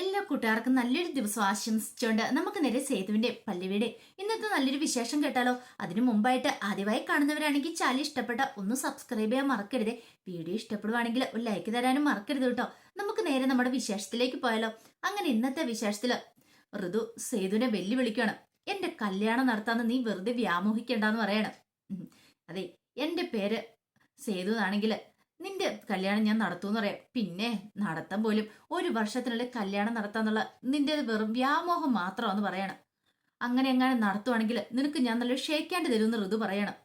എല്ലാ കൂട്ടുകാർക്കും നല്ലൊരു ദിവസം ആശംസിച്ചുകൊണ്ട് നമുക്ക് നേരെ സേതുവിന്റെ പല്ലുവീട് ഇന്നത്തെ നല്ലൊരു വിശേഷം കേട്ടാലോ? അതിനു മുമ്പായിട്ട് ആദ്യമായി കാണുന്നവരാണെങ്കിൽ ചാനൽ ഇഷ്ടപ്പെട്ട ഒന്ന് സബ്സ്ക്രൈബ് ചെയ്യാൻ മറക്കരുത്. വീഡിയോ ഇഷ്ടപ്പെടുവാണെങ്കിൽ ഒരു ലൈക്ക് തരാനും മറക്കരുത് കേട്ടോ. നമുക്ക് നേരെ നമ്മുടെ വിശേഷത്തിലേക്ക് പോയാലോ? അങ്ങനെ ഇന്നത്തെ വിശേഷത്തിൽ ഋതു സേതുവിനെ വെല്ലുവിളിക്കുകയാണ്. എന്റെ കല്യാണം നടത്താന്ന് നീ വെറുതെ വ്യാമോഹിക്കണ്ടെന്ന് പറയണം. അതെ എന്റെ പേര് സേതു എന്നാണെങ്കിൽ നിന്റെ കല്യാണം ഞാൻ നടത്തുമെന്ന് പറയാം. പിന്നെ നടത്താൻ പോലും ഒരു വർഷത്തിനുള്ളിൽ കല്യാണം നടത്താന്നുള്ള നിന്റെ വെറും വ്യാമോഹം മാത്രമാണെന്ന് പറയണം. അങ്ങനെ എങ്ങനെ നടത്തുവാണെങ്കിൽ നിനക്ക് ഞാൻ നല്ലൊരു ഷേക്കാണ്ട് തരുമെന്ന് ഋതു പറയണം.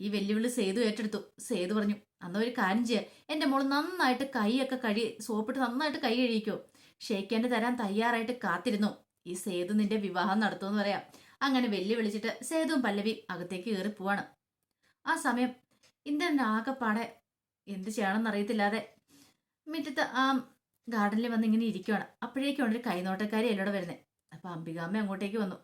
ഈ വെല്ലുവിളി സേതു ഏറ്റെടുത്തു. സേതു പറഞ്ഞു അന്ന് ഒരു കാര്യം ചെയ്യുക എന്റെ മോൾ നന്നായിട്ട് കൈയൊക്കെ കഴി സോപ്പിട്ട് നന്നായിട്ട് കൈ കഴിയിക്കോ ഷേക്കാണ്ട് തരാൻ തയ്യാറായിട്ട് കാത്തിരുന്നു. ഈ സേതു നിന്റെ വിവാഹം നടത്തുമെന്ന് പറയാം. അങ്ങനെ വെല്ലുവിളിച്ചിട്ട് സേതുവും പല്ലവി അകത്തേക്ക് കയറി പോവാണ് ആ സമയം ഇന്ദ്രൻ ആകെപ്പാടെ എന്ത് ചെയ്യണമെന്ന് അറിയത്തില്ലാതെ മുറ്റത്ത് ആ ഗാർഡനിൽ വന്ന് ഇങ്ങനെ ഇരിക്കുവാണ്. അപ്പോഴേക്കും ഒരു കൈനോട്ടക്കാരി എന്നോട് വരുന്നത് അപ്പൊ അംബികാമ്മ അങ്ങോട്ടേക്ക് വന്നു.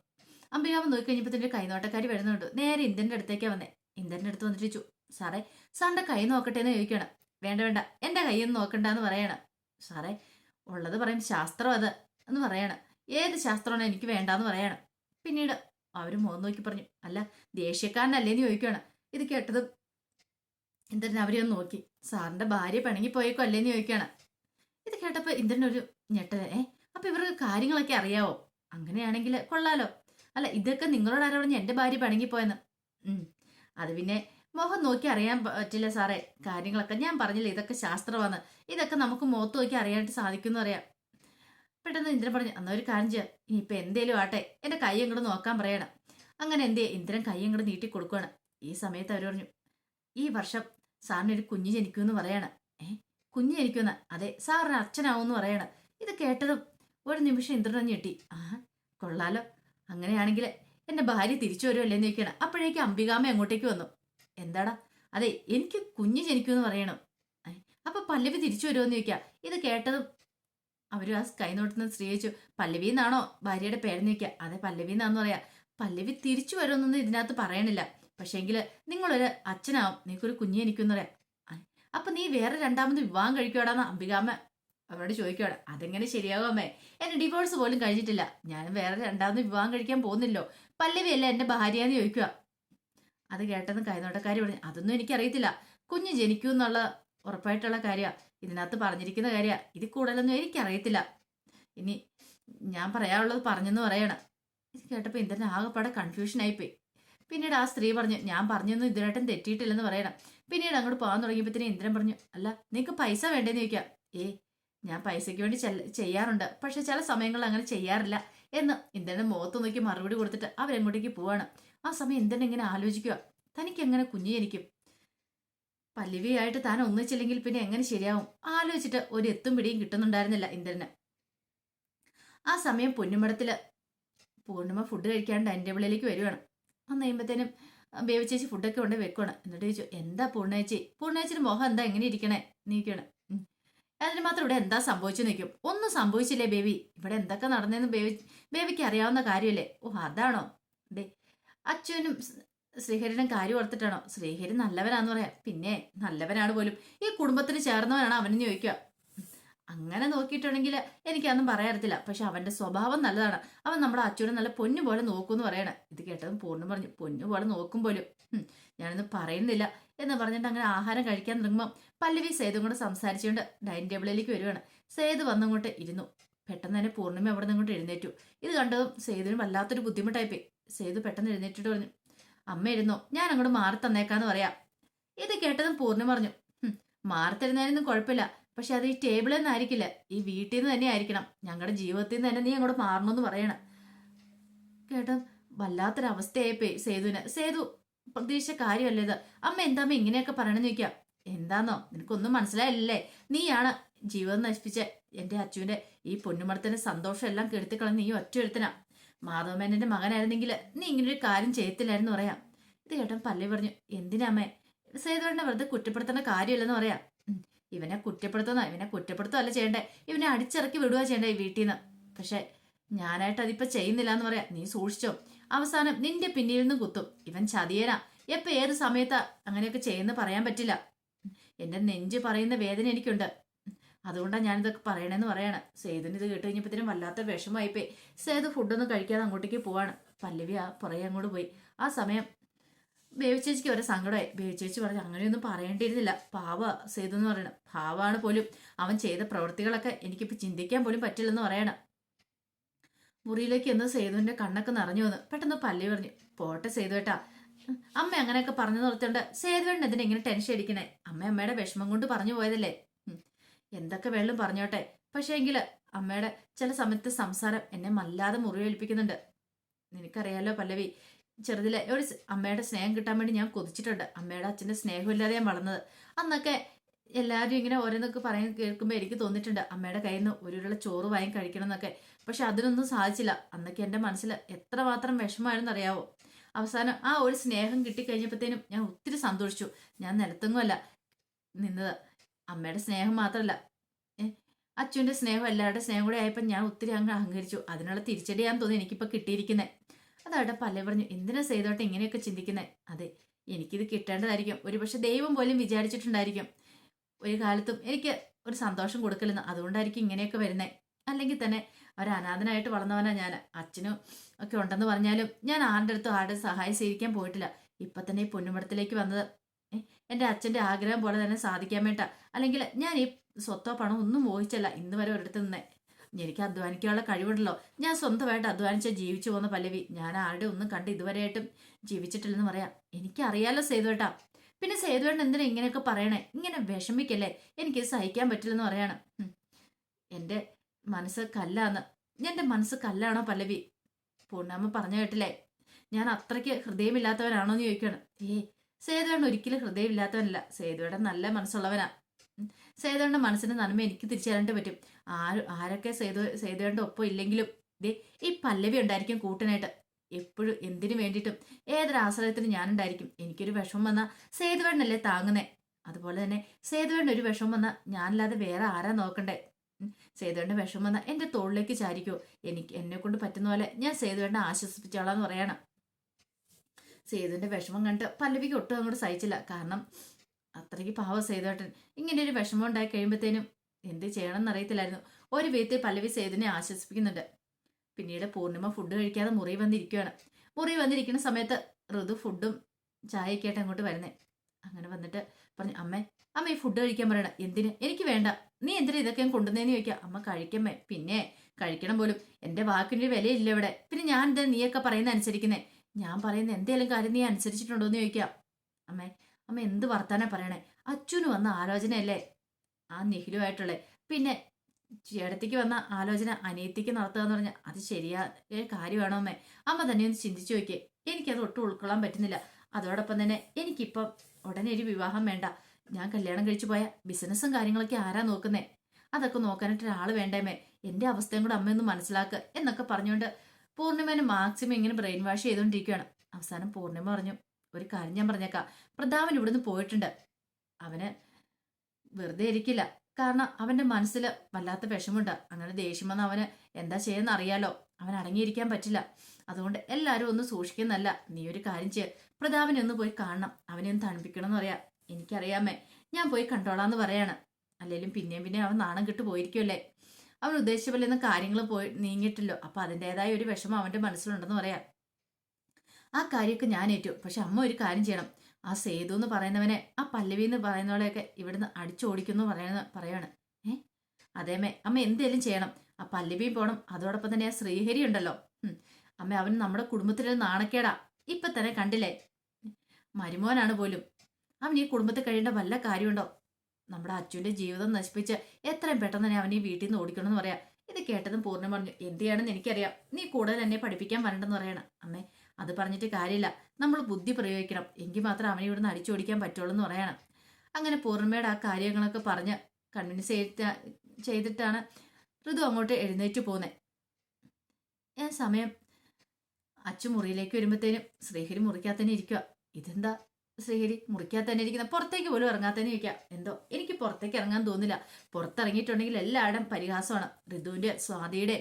അംബികാമ്മ നോക്കി കഴിഞ്ഞപ്പോൾ തന്നെ കൈനോട്ടക്കാരി വരുന്നുണ്ട്. നേരെ ഇന്ദ്രന്റെ അടുത്തേക്കാണ് വന്നേ. ഇന്ദ്രന്റെ അടുത്ത് വന്നിട്ട് ചോദിച്ചു സാറേ സാറിന്റെ കൈ നോക്കട്ടെ എന്ന് ചോദിക്കണം വേണ്ട വേണ്ട എന്റെ കൈയൊന്നും നോക്കണ്ട എന്ന് പറയണം. സാറേ ഉള്ളത് പറയും ശാസ്ത്രം അത് എന്ന് പറയണം. ഏത് ശാസ്ത്രമാണ് എനിക്ക് വേണ്ടാന്ന് പറയണം. പിന്നീട് അവർ മുഖം നോക്കി പറഞ്ഞു അല്ല ദേഷ്യക്കാരനല്ലേന്ന് ചോദിക്കുകയാണ്. ഇത് കേട്ടതും ഇന്ദ്രൻ അവരെ ഒന്ന് നോക്കി. സാറിന്റെ ഭാര്യ പിണങ്ങി പോയേക്കോ അല്ലേന്ന് ചോദിക്കാണ് ഇത് കേട്ടപ്പോ ഇന്ദ്രൻ ഒരു ഞെട്ടത് ഏ അപ്പൊ ഇവർക്ക് കാര്യങ്ങളൊക്കെ അറിയാവോ? അങ്ങനെയാണെങ്കിൽ കൊള്ളാലോ. അല്ല ഇതൊക്കെ നിങ്ങളോട് ആരാ പറഞ്ഞു എന്റെ ഭാര്യ പിണങ്ങി പോയെന്ന്? ഉം അത് പിന്നെ മോഹം നോക്കി അറിയാൻ പറ്റില്ല സാറേ. കാര്യങ്ങളൊക്കെ ഞാൻ പറഞ്ഞില്ല ഇതൊക്കെ ശാസ്ത്രമാണ്. ഇതൊക്കെ നമുക്ക് മുഖത്ത് നോക്കി അറിയാനായിട്ട് സാധിക്കുമെന്ന് അറിയാം പെട്ടെന്ന് ഇന്ദ്രൻ പറഞ്ഞു അന്ന ഒരു കാര്യം ചെയ്യാം. ഇനിയിപ്പൊ എന്തേലും ആട്ടെ. എന്റെ കൈ അങ്ങോട്ട് നോക്കാൻ പറയണം. അങ്ങനെ എന്തേ ഇന്ദ്രൻ കൈ അങ്ങോട്ട് നീട്ടി കൊടുക്കുകയാണ് ഈ സമയത്ത് അവർ പറഞ്ഞു ഈ വർഷം സാറിന് ഒരു കുഞ്ഞ് ജനിക്കുമെന്ന് പറയണം. ഏ? കുഞ്ഞ് ജനിക്കുമെന്ന്. അതെ സാറിന് അച്ഛനാവുമെന്ന് പറയണം. ഇത് കേട്ടതും ഒരു നിമിഷം ഇന്ദ്രൻ ഞെട്ടി. ആ കൊള്ളാലോ. അങ്ങനെയാണെങ്കിൽ എന്റെ ഭാര്യ തിരിച്ചു വരുമല്ലേന്ന് ചോദിക്കണം അപ്പോഴേക്ക് അംബികാമ അങ്ങോട്ടേക്ക് വന്നു. എന്താടാ? അതെ എനിക്ക് കുഞ്ഞ് ജനിക്കുമെന്ന് പറയണം. അപ്പൊ പല്ലവി തിരിച്ചു വരുമോന്ന് ചോദിക്കാം ഇത് കേട്ടതും അവർ ആ കൈ നോട്ടുന്ന സ്ത്രീ ചോദിച്ചു പല്ലവി എന്നാണോ ഭാര്യയുടെ പേരെന്ന് ചോദിക്കുക? അതെ പല്ലവി എന്നാന്ന് പറയാ. പല്ലവി തിരിച്ചു വരുമെന്നൊന്നും ഇതിനകത്ത് പറയണില്ല. പക്ഷേങ്കിൽ നിങ്ങളൊരു അച്ഛനാവും. നിനക്കൊരു കുഞ്ഞ് എനിക്കുന്നറേ അപ്പൊ നീ വേറെ രണ്ടാമത് വിവാഹം കഴിക്കുവാടാന്ന് അംബികാമ്മ അവരോട് ചോദിക്കുവാണ്. അതെങ്ങനെ ശരിയാകും അമ്മേ? എന്റെ ഡിവോഴ്സ് പോലും കഴിഞ്ഞിട്ടില്ല. ഞാൻ വേറെ രണ്ടാമത് വിവാഹം കഴിക്കാൻ പോകുന്നില്ലോ. പല്ലവിയല്ല എന്റെ ഭാര്യയെന്ന് ചോദിക്കുക അത് കേട്ടെന്ന് കൈനോട്ടക്കാരി പറഞ്ഞു അതൊന്നും എനിക്കറിയത്തില്ല. കുഞ്ഞ് ജനിക്കൂ എന്നുള്ള ഉറപ്പായിട്ടുള്ള കാര്യമാണ് ഇതിനകത്ത് പറഞ്ഞിരിക്കുന്ന കാര്യമാണ് ഇത് കൂടുതലൊന്നും എനിക്കറിയത്തില്ല. ഇനി ഞാൻ പറയാനുള്ളത് പറഞ്ഞെന്ന് പറയണം. ഇത് കേട്ടപ്പോൾ ഇന്ദ്രൻ ആകെപ്പാടെ കൺഫ്യൂഷൻ ആയിപ്പോയി. പിന്നീട് ആ സ്ത്രീ പറഞ്ഞു ഞാൻ പറഞ്ഞൊന്നും ഇതിനായിട്ടും തെറ്റിയിട്ടില്ലെന്ന് പറയണം. പിന്നീട് അങ്ങോട്ട് പോകാൻ തുടങ്ങിയപ്പോഴത്തേനും ഇന്ദ്രൻ പറഞ്ഞു അല്ല നിങ്ങൾക്ക് പൈസ വേണ്ടേന്ന് ചോദിക്കാം. ഏ ഞാൻ പൈസയ്ക്ക് വേണ്ടി ചെയ്യാറുണ്ട് പക്ഷെ ചില സമയങ്ങളിൽ അങ്ങനെ ചെയ്യാറില്ല എന്ന് ഇന്ദ്രനെ മുഖത്ത് നോക്കി മറുപടി കൊടുത്തിട്ട് അവരെങ്ങോട്ടേക്ക് പോവാണ്. ആ സമയം ഇന്ദ്രൻ ഇങ്ങനെ ആലോചിക്കുക തനിക്ക് എങ്ങനെ കുഞ്ഞു ജനിക്കും? പല്ലവിയായിട്ട് താൻ ഒന്നിച്ചില്ലെങ്കിൽ പിന്നെ എങ്ങനെ ശരിയാവും? ആലോചിച്ചിട്ട് ഒരു എത്തും പിടിയും കിട്ടുന്നുണ്ടായിരുന്നില്ല ഇന്ദ്രന്. ആ സമയം പൊന്നുമടത്തിൽ പൂർണിമ ഫുഡ് കഴിക്കാൻ ഡൈനിങ് ടേബിളിലേക്ക് വരുവാണ്. അന്ന് കഴിയുമ്പത്തേനും ബേബി ചേച്ചി ഫുഡൊക്കെ കൊണ്ട് വെക്കണം എന്നിട്ട് ചോദിച്ചു എന്താ പൂർണേച്ചി പൂർണേച്ചിന് മോഹം എന്താ? എങ്ങനെ ഇരിക്കണേ? നീക്കണം അതിന് മാത്രം ഇവിടെ എന്താ സംഭവിച്ചു നിൽക്കും ഒന്നും സംഭവിച്ചില്ലേ ബേബി? ഇവിടെ എന്തൊക്കെ നടന്നതെന്ന് ബേബി ബേബിക്ക് അറിയാവുന്ന കാര്യമല്ലേ? ഓ അതാണോ? ഡേ അച്ഛനും ശ്രീഹരിനും കാര്യം ഓർത്തിട്ടാണോ? ശ്രീഹരി നല്ലവനാന്ന് പറയാം. പിന്നെ നല്ലവനാണ് പോലും. ഈ കുടുംബത്തിന് ചേർന്നവനാണ് അവനെന്ന് ചോദിക്കുക. അങ്ങനെ നോക്കിയിട്ടുണ്ടെങ്കിൽ എനിക്കൊന്നും പറയാറില്ല. പക്ഷെ അവന്റെ സ്വഭാവം നല്ലതാണ്. അവൻ നമ്മുടെ അച്ഛനെ നല്ല പൊന്നു പോലെ നോക്കുമെന്ന് പറയണ. ഇത് കേട്ടതും പൂർണം പറഞ്ഞു പൊന്നു പോലെ നോക്കും പോലും ഞാനൊന്നും പറയുന്നില്ല എന്ന് പറഞ്ഞിട്ട് അങ്ങനെ ആഹാരം കഴിക്കാൻ തുടങ്ങുമ്പോൾ പല്ലവി സേതും കൂടെ സംസാരിച്ചുകൊണ്ട് ഡൈനിങ് ടേബിളിലേക്ക് വരുവാണ്. സേതു വന്നങ്ങോട്ട് ഇരുന്നു. പെട്ടെന്ന് തന്നെ പൂർണിമ അവിടെ നിന്ന് അങ്ങോട്ട് എഴുന്നേറ്റു. ഇത് കണ്ടതും സേതുവിന് വല്ലാത്തൊരു ബുദ്ധിമുട്ടായിപ്പോയി. സേതു പെട്ടെന്ന് എഴുന്നേറ്റിട്ട് പറഞ്ഞു അമ്മ ഇരുന്നോ ഞാൻ അങ്ങോട്ട് മാറി തന്നേക്കാന്ന് പറയാം. ഇത് കേട്ടതും പൂർണിമ പറഞ്ഞു "ഹും, മാറി തരുന്നതിനൊന്നും കുഴപ്പമില്ല. പക്ഷെ അത് ഈ ടേബിളിൽ നിന്നായിരിക്കില്ല? ഈ വീട്ടിൽ നിന്ന് തന്നെ ആയിരിക്കണം ഞങ്ങളുടെ ജീവിതത്തിൽ നിന്ന് തന്നെ നീ അങ്ങോട്ട് മാറണമെന്ന് പറയണം. കേട്ടോ? വല്ലാത്തൊരവസ്ഥയായിപ്പോയി സേതുവിന്. സേതു പ്രതീക്ഷിച്ച കാര്യമല്ല ഇത്. അമ്മ എന്താമ്മ ഇങ്ങനെയൊക്കെ പറയണമെന്ന് ചോദിക്കാം. എന്താന്നോ? നിനക്കൊന്നും മനസ്സിലായില്ലേ? നീയാണ് ജീവിതം നശിപ്പിച്ച എന്റെ അച്ഛന്റെ ഈ പൊന്നുമടത്തിന്റെ സന്തോഷം എല്ലാം കെടുത്തിക്കളഞ്ഞ് നീ ഒറ്റ ഒരുത്തനാ. മാധവമേനന്റെ മകനായിരുന്നെങ്കിൽ നീ ഇങ്ങനൊരു കാര്യം ചെയ്യത്തില്ലായിരുന്നു പറയാം. ഇത് കേട്ടോ പല്ലി പറഞ്ഞു എന്തിനാമ്മേ സേതുവേട്ടനെ വെറുതെ കുറ്റപ്പെടുത്തേണ്ട കാര്യമില്ലെന്ന് പറയാം. ഇവനെ കുറ്റപ്പെടുത്തുന്ന ഇവനെ കുറ്റപ്പെടുത്തുകയല്ല ചെയ്യണ്ടേ. ഇവനെ അടിച്ചിറക്കി വിടുക ചെയ്യണ്ടേ ഈ വീട്ടിൽ നിന്ന് പക്ഷെ ഞാനായിട്ട് അതിപ്പോ ചെയ്യുന്നില്ല എന്ന് പറയാ. നീ സൂക്ഷിച്ചോ. അവസാനം നിന്റെ പിന്നിൽ നിന്ന് കുത്തും. ഇവൻ ചതിയനാ. എപ്പോ ഏത് സമയത്താ അങ്ങനെയൊക്കെ ചെയ്യുന്ന പറയാൻ പറ്റില്ല. എന്റെ നെഞ്ച് പറയുന്ന വേദന എനിക്കുണ്ട്. അതുകൊണ്ടാണ് ഞാനിതൊക്കെ പറയണേന്ന് പറയാണ്. സേതുവിന് ഇത് കേട്ട് കഴിഞ്ഞപ്പോഴത്തേനും വല്ലാത്ത വിഷമമായിപ്പോയി. സേതു ഫുഡൊന്നും കഴിക്കാതെ അങ്ങോട്ടേക്ക് പോവാണ്. പല്ലവി ആ പുറകെ അങ്ങോട്ട് പോയി. ആ സമയം ബേബി ചേച്ചിക്ക് ഒരു സങ്കടമായി. ബേബി ചേച്ചി പറഞ്ഞു അങ്ങനെയൊന്നും പറയേണ്ടിയിരുന്നില്ല. പാവ സേതു എന്ന് പറയണം. പാവാണ് പോലും അവൻ ചെയ്ത പ്രവൃത്തികളൊക്കെ എനിക്കിപ്പോൾ ചിന്തിക്കാൻ പോലും പറ്റില്ലെന്ന് പറയണം. മുറിയിലേക്ക് എന്ന് സേതുവിന്റെ കണ്ണൊക്കെ നിറഞ്ഞു വന്നു. പെട്ടെന്ന് പല്ലി പറഞ്ഞു പോട്ടെ സേതുവേട്ടാ അമ്മ അങ്ങനെയൊക്കെ പറഞ്ഞു നിർത്തിയോണ്ട് സേതുവേണ്ട എന്തിനാ ഇങ്ങനെ ടെൻഷൻ അടിക്കണേ? അമ്മ അമ്മയുടെ വിഷമം കൊണ്ട് പറഞ്ഞു പോയതല്ലേ? എന്തൊക്കെ വെള്ളം പറഞ്ഞോട്ടെ. പക്ഷേ എങ്കിൽ അമ്മയുടെ ചില സമയത്ത് സംസാരം എന്നെ വല്ലാതെ മുറിവേൽപ്പിക്കുന്നുണ്ട്. നിനക്കറിയാലോ പല്ലവി ചെറുതിലെ ഒരു അമ്മയുടെ സ്നേഹം കിട്ടാൻ വേണ്ടി ഞാൻ കൊതിച്ചിട്ടുണ്ട്. അമ്മയുടെ അച്ഛന്റെ സ്നേഹമില്ലാതെ ഞാൻ വളർന്നത്. അന്നൊക്കെ എല്ലാവരും ഇങ്ങനെ ഓരോന്നൊക്കെ പറയാൻ കേൾക്കുമ്പോൾ എനിക്ക് തോന്നിയിട്ടുണ്ട് അമ്മയുടെ കയ്യിൽ നിന്ന് ഒരു ചോറ് വാങ്ങി കഴിക്കണം എന്നൊക്കെ. പക്ഷെ അതിനൊന്നും സാധിച്ചില്ല. അന്നൊക്കെ എന്റെ മനസ്സിൽ എത്രമാത്രം വിഷമമായിരുന്നു അറിയാവോ? അവസാനം ആ ഒരു സ്നേഹം കിട്ടിക്കഴിഞ്ഞപ്പോഴത്തേനും ഞാൻ ഒത്തിരി സന്തോഷിച്ചു. ഞാൻ നിലത്തെങ്ങുമല്ല നിന്നത്. അമ്മയുടെ സ്നേഹം മാത്രമല്ല അച്ഛന്റെ സ്നേഹം എല്ലാവരുടെ സ്നേഹം കൂടെ ആയപ്പോൾ ഞാൻ ഒത്തിരി അങ്ങ് അഹങ്കരിച്ചു. അതിനുള്ള തിരിച്ചടിയാന്ന് തോന്നി എനിക്കിപ്പോൾ കിട്ടിയിരിക്കുന്നത് അതാട്ടെ പല പറഞ്ഞു എന്തിനാ ചെയ്തോട്ടെ ഇങ്ങനെയൊക്കെ ചിന്തിക്കുന്നത് അതെ എനിക്കിത് കിട്ടേണ്ടതായിരിക്കും. ഒരുപക്ഷെ ദൈവം പോലും വിചാരിച്ചിട്ടുണ്ടായിരിക്കും. ഒരു കാലത്തും എനിക്ക് ഒരു സന്തോഷം കൊടുക്കലെന്ന് അതുകൊണ്ടായിരിക്കും ഇങ്ങനെയൊക്കെ വരുന്നത് അല്ലെങ്കിൽ തന്നെ ഒരു അനാഥനായിട്ട് വളർന്നവനാ ഞാൻ. അച്ഛനും ഒക്കെ ഉണ്ടെന്ന് പറഞ്ഞാലും ഞാൻ ആരുടെ അടുത്തും ആരുടെ സഹായം സ്വീകരിക്കാൻ പോയിട്ടില്ല. ഇപ്പൊ തന്നെ ഈ പൊന്നുമടത്തിലേക്ക് വന്നത് എന്റെ അച്ഛന്റെ ആഗ്രഹം പോലെ തന്നെ സാധിക്കാൻ വേണ്ട അല്ലെങ്കിൽ ഞാൻ ഈ സ്വത്തോ പണം ഒന്നും മോഹിച്ചല്ല ഇന്ന് വരെ ഒരിടത്ത് നിന്നേ. എനിക്ക് അധ്വാനിക്കാനുള്ള കഴിവുണ്ടല്ലോ. ഞാൻ സ്വന്തമായിട്ട് അധ്വാനിച്ച ജീവിച്ചു പോകുന്ന പല്ലവി. ഞാൻ ആരുടെ ഒന്നും കണ്ട് ഇതുവരെയായിട്ടും ജീവിച്ചിട്ടില്ലെന്ന് പറയാം. എനിക്കറിയാലോ സേതുവേട്ടാ പിന്നെ സേതുവേട്ടൻ എന്തിനാ ഇങ്ങനെയൊക്കെ പറയണേ? ഇങ്ങനെ വിഷമിക്കല്ലേ? എനിക്ക് സഹിക്കാൻ പറ്റില്ലെന്ന് പറയണം. എന്റെ മനസ്സ് കല്ലാന്ന്. എന്റെ മനസ്സ് കല്ലാണോ പല്ലവി? പൂർണാമ്മ പറഞ്ഞു കേട്ടില്ലേ? ഞാൻ അത്രയ്ക്ക് ഹൃദയമില്ലാത്തവനാണോ എന്ന് ചോദിക്കുകയാണ് ഏ സേതുവേട്ടൻ ഒരിക്കലും ഹൃദയമില്ലാത്തവനല്ല. സേതുവേട്ടൻ നല്ല മനസ്സുള്ളവനാ. ഉം. മനസ്സിന് നന്മ എനിക്ക് തിരിച്ചു പറ്റും. ആര് ആരൊക്കെ സേതു സേതുവിന്റെ ഒപ്പം ഇല്ലെങ്കിലും ദേ ഈ പല്ലവി ഉണ്ടായിരിക്കും കൂട്ടനായിട്ട്. എപ്പോഴും എന്തിനു വേണ്ടിയിട്ടും ഏതൊരു ആശ്രയത്തിനും ഞാനുണ്ടായിരിക്കും എനിക്കൊരു വിഷമം വന്നാൽ സേതുവേണ്ണല്ലേ താങ്ങുന്നേ. അതുപോലെ തന്നെ സേതുവേണ്ണ ഒരു വിഷമം വന്നാൽ ഞാനല്ലാതെ വേറെ ആരാ നോക്കണ്ടേ? സേതുവേണ്ട വിഷമം വന്നാൽ എന്റെ തോളിലേക്ക് ചാരിക്കോ. എനിക്ക് എന്നെ കൊണ്ട് പറ്റുന്ന പോലെ ഞാൻ സേതുവേണ്ണ ആശ്വസിപ്പിച്ചോളാന്ന് പറയണം. സേതുവിന്റെ വിഷമം കണ്ടിട്ട് പല്ലവിക്ക് ഒട്ടും അങ്ങോട്ട് സഹിച്ചില്ല. കാരണം അത്രയ്ക്ക് പാവ സേതുവേട്ടൻ. ഇങ്ങനെ ഒരു വിഷമം ഉണ്ടായി കഴിയുമ്പോഴത്തേനും എന്ത് ചെയ്യണം അറിയത്തില്ലായിരുന്നു. ഒരു വിധത്തിൽ പല്ലവി സേതുവിനെ ആശ്വസിപ്പിക്കുന്നുണ്ട്. പിന്നീട് പൂർണിമ ഫുഡ് കഴിക്കാതെ മുറി വന്നിരിക്കുകയാണ്. മുറി വന്നിരിക്കുന്ന സമയത്ത് ഋതു ഫുഡും ചായയൊക്കെ ആയിട്ട് അങ്ങോട്ട് വരുന്നേ. അങ്ങനെ വന്നിട്ട് പറഞ്ഞു അമ്മേ അമ്മ ഈ ഫുഡ് കഴിക്കാൻ പറയണ. എന്തിന്? എനിക്ക് വേണ്ട. നീ എന്തിനാ ഇതൊക്കെ ഞാൻ കൊണ്ടുവന്നേന്ന് ചോദിക്കാം അമ്മ കഴിക്കമ്മേ. പിന്നെ കഴിക്കണം പോലും. എന്റെ വാക്കിനൊരു വിലയില്ല ഇവിടെ. പിന്നെ ഞാൻ എന്താ നീയൊക്കെ പറയുന്ന അനുസരിക്കുന്നേ ഞാൻ പറയുന്ന എന്തെങ്കിലും കാര്യം നീ അനുസരിച്ചിട്ടുണ്ടോ എന്ന് ചോദിക്കാം അമ്മേ അമ്മ എന്ത് വർത്താനാ പറയണേ? അച്ഛന് വന്ന ആലോചനയല്ലേ? ആ നിഖിലുമായിട്ടുള്ളേ പിന്നെ ചേട്ടത്തിക്ക് വന്ന ആലോചന അനിയത്തിക്ക് നടത്തുക എന്ന് പറഞ്ഞാൽ അത് ശരിയായ കാര്യമാണോ അമ്മേ? അമ്മ തന്നെ ഒന്ന് ചിന്തിച്ചു നോക്കിയേ. എനിക്കത് ഒട്ടും ഉൾക്കൊള്ളാൻ പറ്റുന്നില്ല. അതോടൊപ്പം തന്നെ എനിക്കിപ്പം ഉടനെ ഒരു വിവാഹം വേണ്ട. ഞാൻ കല്യാണം കഴിച്ചു പോയ ബിസിനസ്സും കാര്യങ്ങളൊക്കെ ആരാ നോക്കുന്നേ? അതൊക്കെ നോക്കാനായിട്ട് ഒരാൾ വേണ്ടേമേ എന്റെ അവസ്ഥയും കൂടെ അമ്മയൊന്ന് മനസ്സിലാക്കുക എന്നൊക്കെ പറഞ്ഞുകൊണ്ട് പൂർണിമേനെ മാക്സിമം ഇങ്ങനെ ബ്രെയിൻ വാഷ് ചെയ്തുകൊണ്ടിരിക്കുകയാണ് അവസാനം പൂർണിമ പറഞ്ഞു. ഒരു കാര്യം ഞാൻ പറഞ്ഞേക്കാം. പ്രതാപൻ ഇവിടുന്ന് പോയിട്ടുണ്ട്. അവന് വെറുതെ ഇരിക്കില്ല. കാരണം അവന്റെ മനസ്സിൽ വല്ലാത്ത വിഷമുണ്ട് അങ്ങനെ ദേഷ്യം വന്ന് അവന് എന്താ ചെയ്യുന്ന അറിയാലോ. അവൻ അടങ്ങിയിരിക്കാൻ പറ്റില്ല. അതുകൊണ്ട് എല്ലാവരും ഒന്ന് സൂക്ഷിക്കുന്നല്ല നീ ഒരു കാര്യം ചെയ്യ. പ്രതാപനെ ഒന്ന് പോയി കാണണം. അവനെ ഒന്ന് തണുപ്പിക്കണം എന്ന് പറയാം. എനിക്കറിയാമേ. ഞാൻ പോയി കണ്ടോളാന്ന് പറയാണ്. അല്ലെങ്കിലും പിന്നെയും പിന്നെ അവൻ നാണം കിട്ടു പോയിരിക്കുമല്ലേ അവൻ ഉദ്ദേശിച്ച പോലെ ഒന്നും കാര്യങ്ങൾ പോയി നീങ്ങിയിട്ടില്ലോ. അപ്പൊ അതിന്റെതായ ഒരു വിഷമം അവന്റെ മനസ്സിലുണ്ടെന്ന് പറയാം. ആ കാര്യമൊക്കെ ഞാൻ ഏറ്റു. പക്ഷെ അമ്മ ഒരു കാര്യം ചെയ്യണം. ആ സേതു എന്ന് പറയുന്നവനെ ആ പല്ലവി എന്ന് പറയുന്നവളെയൊക്കെ ഇവിടുന്ന് അടിച്ചോടിക്കുന്നു പറയുന്ന പറയാണ് ഏ? അതേമേ അമ്മ എന്തേലും ചെയ്യണം. ആ പല്ലവിയും പോണം. അതോടൊപ്പം തന്നെ ആ ശ്രീഹരി ഉണ്ടല്ലോ. അമ്മ അവൻ നമ്മുടെ കുടുംബത്തിലൊരു നാണക്കേടാ. ഇപ്പൊ തന്നെ കണ്ടില്ലേ? മരുമോനാണ് പോലും. അവൻ ഈ കുടുംബത്തിൽ കഴിയേണ്ട വല്ല കാര്യമുണ്ടോ? നമ്മുടെ അച്ഛന്റെ ജീവിതം നശിപ്പിച്ച് എത്രയും പെട്ടെന്ന് തന്നെ അവൻ ഈ വീട്ടിൽ നിന്ന് ഓടിക്കണമെന്ന് പറയാം. ഇത് കേട്ടതും പൂർണം പറഞ്ഞു എന്ത് ചെയ്യണമെന്ന് എനിക്കറിയാം. നീ കൂടുതൽ എന്നെ പഠിപ്പിക്കാൻ വരണ്ടെന്ന് പറയണം. അമ്മേ അത് പറഞ്ഞിട്ട് കാര്യമില്ല. നമ്മൾ ബുദ്ധി പ്രയോഗിക്കണം. എങ്കിൽ മാത്രം അവനെ ഇവിടുന്ന് അടിച്ചോടിക്കാൻ പറ്റുള്ളൂ എന്ന് പറയണം. അങ്ങനെ പൂർണിമയുടെ ആ കാര്യങ്ങളൊക്കെ പറഞ്ഞ് കൺവിൻസ് ചെയ്തിട്ട് ചെയ്തിട്ടാണ് ഋതു അങ്ങോട്ട് എഴുന്നേറ്റ് പോകുന്നത് ഞാൻ സമയം. അച്ഛൻ മുറിയിലേക്ക് വരുമ്പോഴത്തേനും ശ്രീഹരി മുറിക്കാതെ തന്നെ ഇരിക്കുക ഇതെന്താ ശ്രീഹരി? മുറിക്കാതെ തന്നെ ഇരിക്കുന്ന? പുറത്തേക്ക് പോലും ഇറങ്ങാതെ തന്നെ ഇരിക്കുക എന്തോ? എനിക്ക് പുറത്തേക്ക് ഇറങ്ങാൻ തോന്നില്ല പുറത്തിറങ്ങിയിട്ടുണ്ടെങ്കിൽ എല്ലായിടം പരിഹാസമാണ്. ഋതുവിന്റെ സ്വാതിയുടെ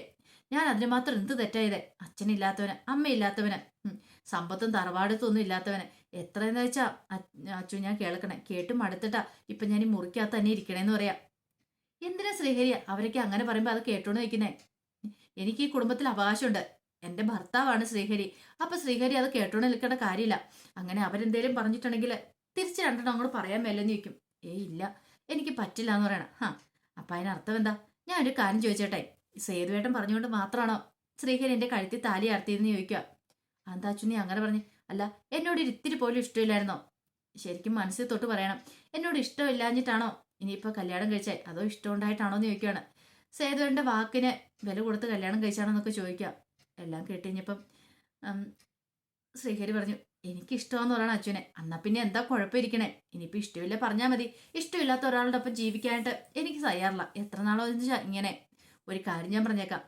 ഞാൻ അതിന് മാത്രം എന്ത് തെറ്റായത് അച്ഛനില്ലാത്തവന് അമ്മയില്ലാത്തവന് സമ്പത്തും തറവാടത്തും ഒന്നും ഇല്ലാത്തവന്. എത്രയെന്ന് വെച്ചാ അച്ഛൻ ഞാൻ കേൾക്കണേ കേട്ടും അടുത്തിട്ടാ ഇപ്പൊ ഞാൻ ഈ മുറിക്കകത്ത് തന്നെ ഇരിക്കണേന്ന് പറയാം. എന്തിനാ ശ്രീഹരി അവരൊക്കെ അങ്ങനെ പറയുമ്പോ അത് കേട്ടോണ്ട് നിൽക്കുന്നേ എനിക്ക് ഈ കുടുംബത്തിൽ അവകാശമുണ്ട്. എന്റെ ഭർത്താവാണ് ശ്രീഹരി. അപ്പൊ ശ്രീഹരി അത് കേട്ടോണ്ട് നിൽക്കേണ്ട കാര്യമില്ല. അങ്ങനെ അവരെന്തേലും പറഞ്ഞിട്ടുണ്ടെങ്കിൽ തിരിച്ച് രണ്ടെണ്ണം അങ്ങോട്ട് പറയാൻ മേലെന്ന് ചോദിക്കും. ഏയ് ഇല്ല എനിക്ക് പറ്റില്ല എന്ന് പറയണം. ഹാ അപ്പൊ അതിനർത്ഥം എന്താ? ഞാൻ ഒരു കാര്യം ചോദിച്ചോട്ടെ. സേതുവേട്ടൻ പറഞ്ഞുകൊണ്ട് മാത്രമാണോ ശ്രീഹരി എന്റെ കഴുത്തിൽ താലി ആർത്തിയെന്ന് ചോദിക്കുക? അന്താച്ചുനി അങ്ങനെ പറഞ്ഞു? അല്ല എന്നോട് ഇത്തിരി പോലും ഇഷ്ടമില്ലായിരുന്നോ? ശരിക്കും മനസ്സിൽ തൊട്ട് പറയണം എന്നോട് ഇഷ്ടമില്ലാഞ്ഞിട്ടാണോ? ഇനിയിപ്പോൾ കല്യാണം കഴിച്ചേ അതോ ഇഷ്ടമുണ്ടായിട്ടാണോ എന്ന് ചോദിക്കുകയാണ്. സേതുവേട്ടന്റെ വാക്കിന് വില കൊടുത്ത് കല്യാണം കഴിച്ചാണെന്നൊക്കെ ചോദിക്കുക. എല്ലാം കേട്ടുകഴിഞ്ഞപ്പം ശ്രീഹരി പറഞ്ഞു എനിക്ക് ഇഷ്ടമാന്ന് പറയണം അച്ഛനെ. അന്നാ പിന്നെ എന്താ കുഴപ്പമിരിക്കണേ? ഇനിയിപ്പോൾ ഇഷ്ടമില്ല പറഞ്ഞാൽ മതി. ഇഷ്ടമില്ലാത്ത ഒരാളുടെ ഒപ്പം ജീവിക്കാനായിട്ട് എനിക്ക് തയ്യാറില്ല. എത്ര നാളോ ഇങ്ങനെ ഒരു കാര്യം ഞാൻ പറഞ്ഞേക്കാം.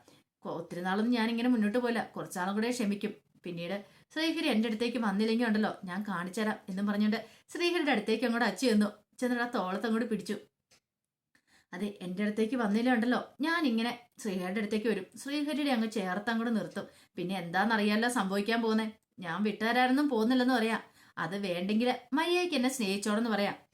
ഒത്തിരി നാളൊന്നും ഞാൻ ഇങ്ങനെ മുന്നോട്ട് പോയില്ല. കുറച്ചാളും കൂടെ ക്ഷമിക്കും. പിന്നീട് ശ്രീഹരി എന്റെ അടുത്തേക്ക് വന്നില്ലെങ്കിൽ ഉണ്ടല്ലോ. ഞാൻ കാണിച്ചുതരാം എന്നും പറഞ്ഞുകൊണ്ട് ശ്രീഹരിയുടെ അടുത്തേക്ക് അങ്ങോട്ട് അച്ചു ചെന്നു. ചെന്നിട്ട് ആ തോളത്ത് അങ്ങോട്ട് പിടിച്ചു. അതെ എന്റെ അടുത്തേക്ക് വന്നില്ല ഉണ്ടല്ലോ. ഞാൻ ഇങ്ങനെ ശ്രീഹരിയുടെ അടുത്തേക്ക് വരും. ശ്രീഹരിയുടെ അങ്ങ് ചേർത്ത് അങ്ങോട്ട് നിർത്തും. പിന്നെ എന്താണെന്നറിയാലോ സംഭവിക്കാൻ പോകുന്നേ? ഞാൻ വിട്ടുതരാനൊന്നും പോകുന്നില്ലെന്ന് പറയാം. അത് വേണ്ടെങ്കിൽ മര്യാദയ്ക്ക് എന്നെ സ്നേഹിച്ചോടെന്ന് പറയാം.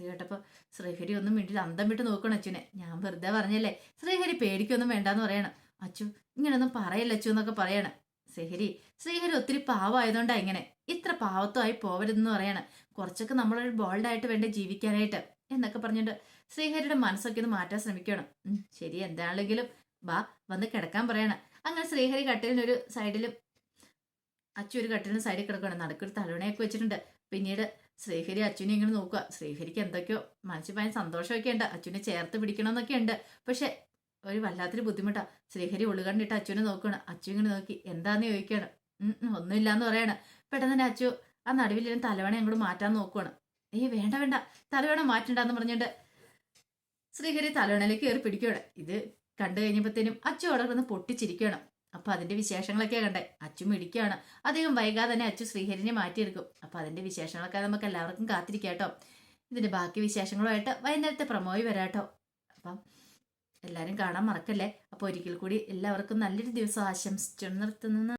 ഇത് കേട്ടപ്പോൾ ശ്രീഹരി ഒന്നും വീട്ടിൽ അന്തം വിട്ട് നോക്കണം അച്ഛനെ. ഞാൻ വെറുതെ പറഞ്ഞല്ലേ ശ്രീഹരി പേടിക്കൊന്നും വേണ്ടാന്ന് പറയണം. അച്ചു ഇങ്ങനൊന്നും പറയല്ല അച്ചു എന്നൊക്കെ പറയണം. ശ്രീഹരി ശ്രീഹരി ഒത്തിരി പാവമായതുകൊണ്ടാ ഇങ്ങനെ. ഇത്ര പാവത്വമായി പോവരുതെന്ന് പറയണം. കുറച്ചൊക്കെ നമ്മളൊരു ബോൾഡായിട്ട് വേണ്ടേ ജീവിക്കാനായിട്ട് എന്നൊക്കെ പറഞ്ഞിട്ട് ശ്രീഹരിയുടെ മനസ്സൊക്കെ ഒന്ന് മാറ്റാൻ ശ്രമിക്കണം. ശരി എന്താണെങ്കിലും ബാ വന്ന് കിടക്കാൻ പറയണം. അങ്ങനെ ശ്രീഹരി കട്ടിലിനൊരു സൈഡിലും അച്ചു ഒരു കട്ടിലിന് സൈഡിൽ കിടക്കണം നടുക്കൊരു തലവണയൊക്കെ വെച്ചിട്ടുണ്ട്. പിന്നീട് ശ്രീഹരി അച്ഛനെ ഇങ്ങനെ നോക്കുക. ശ്രീഹരിക്ക് എന്തൊക്കെയോ മനസ്സിൽ ഭയങ്കര സന്തോഷമൊക്കെ ഉണ്ട്. അച്ഛനെ ചേർത്ത് പിടിക്കണമെന്നൊക്കെ ഉണ്ട്. പക്ഷെ ഒരു വല്ലാത്തൊരു ബുദ്ധിമുട്ടാ. ശ്രീഹരി ഉള്ളുകണ്ടിട്ട് അച്ഛനെ നോക്കണം അച്ഛൻ ഇങ്ങനെ നോക്കി എന്താന്ന് ചോദിക്കുകയാണ്? ഒന്നുമില്ലാന്ന് പറയണം. പെട്ടെന്ന് തന്നെ അച്ചു ആ നടുവിലിരുന്ന് തലവണ അങ്ങോട്ട് മാറ്റാൻ നോക്കുകയാണ് ഏയ് വേണ്ട വേണ്ട. തലവണ മാറ്റണ്ടെന്ന് പറഞ്ഞിട്ട് ശ്രീഹരി തലവണയിലേക്ക് കയറി പിടിക്കുകയാണ്. ഇത് കണ്ടു കഴിഞ്ഞപ്പോഴത്തേനും അച്ചു അവിടെ കിടന്ന് പൊട്ടിച്ചിരിക്കുകയാണ്. അപ്പൊ അതിന്റെ വിശേഷങ്ങളൊക്കെ കണ്ടേ. അച്ചു മിടിക്കുകയാണ് അദ്ദേഹം വൈകാതെ തന്നെ അച്ചു ശ്രീഹരിനെ മാറ്റിയെടുക്കും. അപ്പൊ അതിന്റെ വിശേഷങ്ങളൊക്കെ നമുക്ക് എല്ലാവർക്കും കാത്തിരിക്കാം കേട്ടോ. ഇതിന്റെ ബാക്കി വിശേഷങ്ങളുമായിട്ട് വൈകുന്നേരത്തെ പ്രമോയി വരാട്ടോ. അപ്പം എല്ലാവരും കാണാൻ മറക്കല്ലേ? അപ്പോൾ ഒരിക്കൽ കൂടി എല്ലാവർക്കും നല്ലൊരു ദിവസം ആശംസിച്ചു നിർത്തുന്നു.